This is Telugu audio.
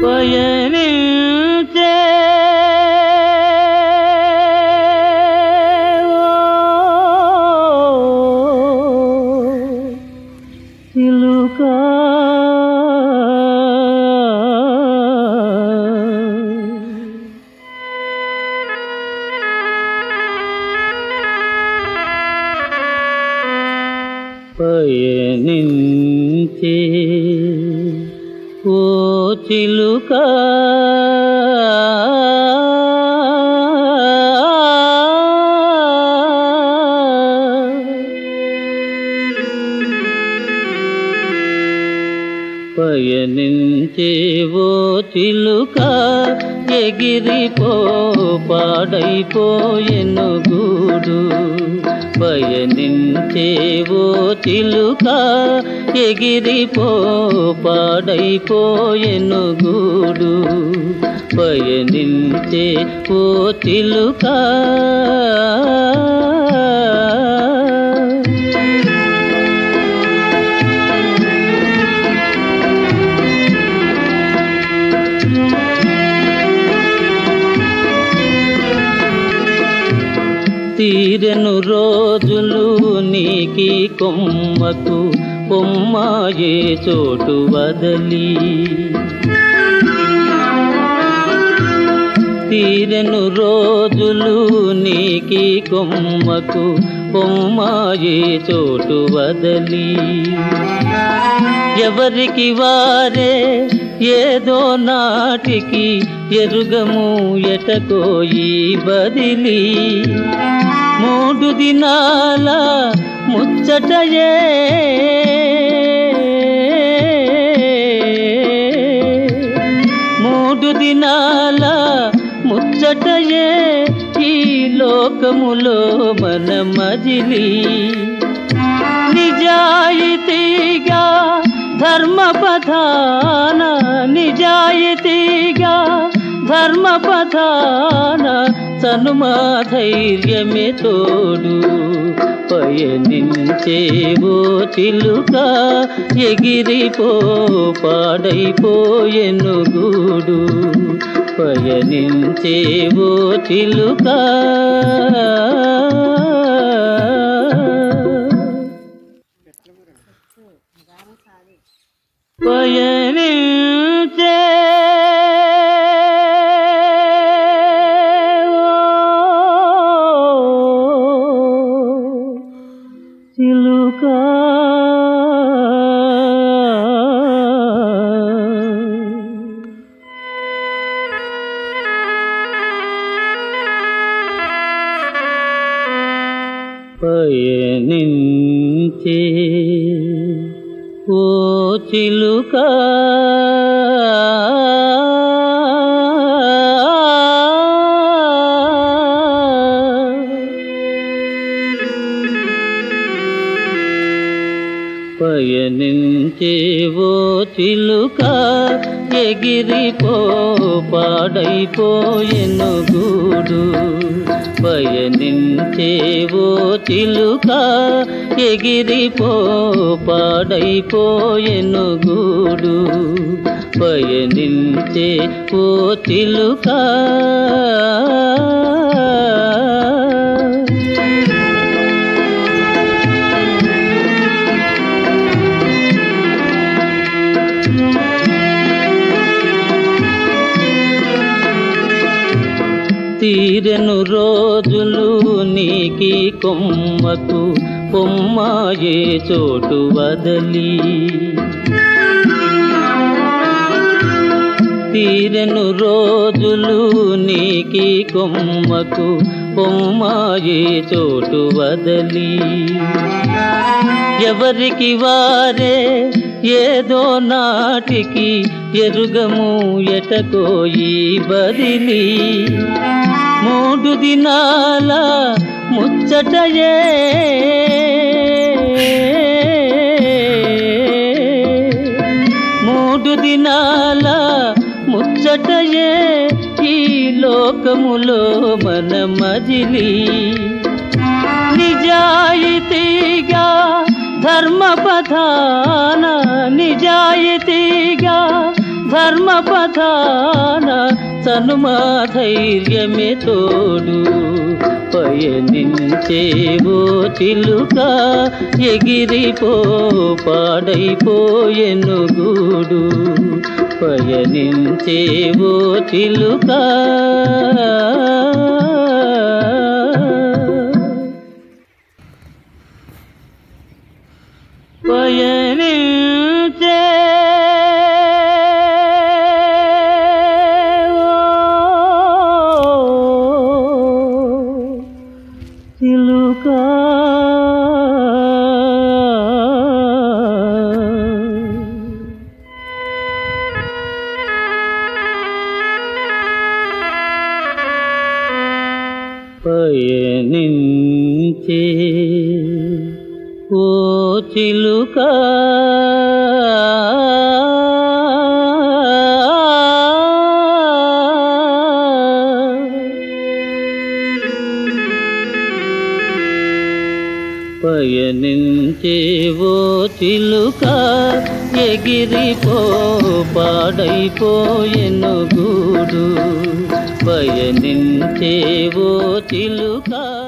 పయనించే చిలుకా పయనించే ఓ చిలుక. పయనించే చిలుక ఎగిరిపో పాడైపోయెను గూడు. పయనించే చిలుక ఎగిరిపో పాడైపోయెను గూడు. పయనించే ఓ చిలుక తీరెను రోజులు నీకి కొమ్మకు కొమ్మాయే చోటు వదలి. తీరెను రోజులు నీకి కొమ్మకు కొమ్మాయే చోటు వదలి. ఎవరికి వారే ఏదో నాటికి ఎరుగము ఎటకోయి బదిలి. మూడు దినాల ముచ్చటయే. మూడు దినాల ముచ్చటయే ఈ లోకములో మన మజిలి నిజాయితీగా ధర్మపథాన నిజాయితీగా ధర్మపథాన తనుమా ధైర్యమే తోడు. పయనించేవో చిలుక ఎగిరిపో పాడైపోయెను గూడు. పయనించేవో చిలుక. పయనించే ఓ చిలుక. పయనించే ఓ చిలుక ఎగిరిపో పాడైపోయెను గూడు పయనించేవో చిలుక ఎగిరిపో పాడైపోయెను గూడు. పయనించే ఓ చిలుక. తీరెను రోజులు నీకి కొమ్మకు కొమ్మాయే చోటు వదలి. తీరెను రోజులు నీకి కొమ్మకు కొమ్మాయే చోటు వదలి. ఎవరికి వారే ఏదో నాటికి ఎరుగము ఎటకోయి బదిలి. మూడు దినాల ముచ్చటయే. మూడు దినాల ముచ్చటయే. ఈ లోకములో మన మజిలి నిజాయితీగా ధర్మపథాన నిజాయితీగా ధర్మపథాన తనుమా ధైర్యమే తోడు. పయనించేవో చిలుక ఎగిరిపో పాడైపోయెను గూడు. పయనించేవో చిలుక. పయనించే చిలుక. పయనించే ఓ చిలుక. పయనించేవో చిలుక ఎగిరిపో పాడైపోయెను గూడు పయనించేవో చిలుకా.